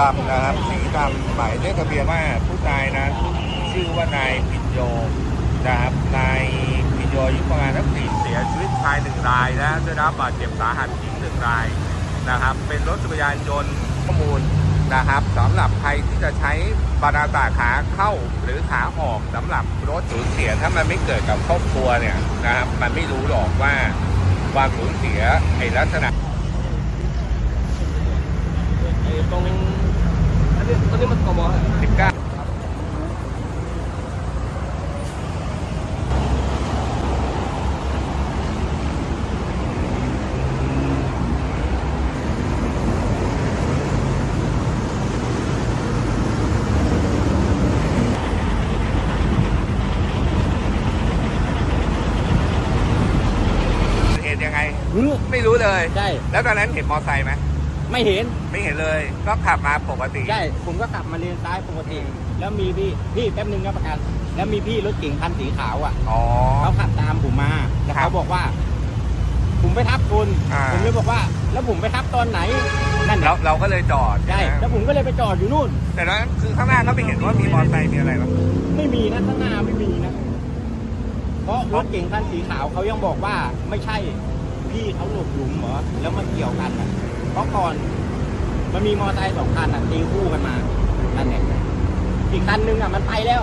ดำนะครับ สีดำหมายเลขทะเบียนว่าผู้ตายนะ ชื่อว่านายพินโยนะครับนายพินโยยุประมาณทั้งสี่เสียชีวิตชายหนึ่งรายนะได้รับบาดเจ็บสาหัสอีกหนึ่งรายนะครับ เป็นรถจักรยานยนต์ข้อมูลนะครับสำหรับใครที่จะใช้บานาตาขาเข้าหรือขาออกสำหรับรถสูญเสียถ้ามันไม่เกิดกับครอบครัวเนี่ยนะครับ มันไม่รู้หรอกว่าความสูญเสียในลักษณะตรงนี้ ตอนนี้มันกมอะ19เหตุยังไง ไม่รู้เลย ใช่ แล้วตอนนั้นเห็นมอไซค์ไหม ไม่เห็น ไม่เห็นเลย ก็ขับมาปกติ ใช่ ผมก็ขับมาเลนซ้ายปกติ แล้วมีพี่ พี่แป๊บนึงนะประกัน แล้วมีพี่รถเก๋งคันสีขาวอะอ๋อ เขาขับตามผมมาแล้วครัเขาบบอกว่า ผมไปทับคุณอ่า ผมเลยบอกว่า แล้วผมไปทับตอนไหน นั่นเราแหละเราก็เลยจอดใช่ไหมแล้วผมก็เลยไปจอดอยู่นู่น แต่ตอนนั้นคือข้างหน้าก็ไม่เห็นว่ามีมอเตอร์ไซค์มีอะไรหรอกไม่มีนะข้างหน้าไม่มีนะ เพราะรถเก๋งคันสีขาวเขายังบอกว่า ไม่ใช่ พี่เขาหลบหลุมเหรอ แล้วมันเกี่ยวกันอะเพ ราะก่อน มันมีมอเตอร์ไซค์สองคันอะตีคู่กันมานั่นเองอีกคันนึงอะมันไปแล้ว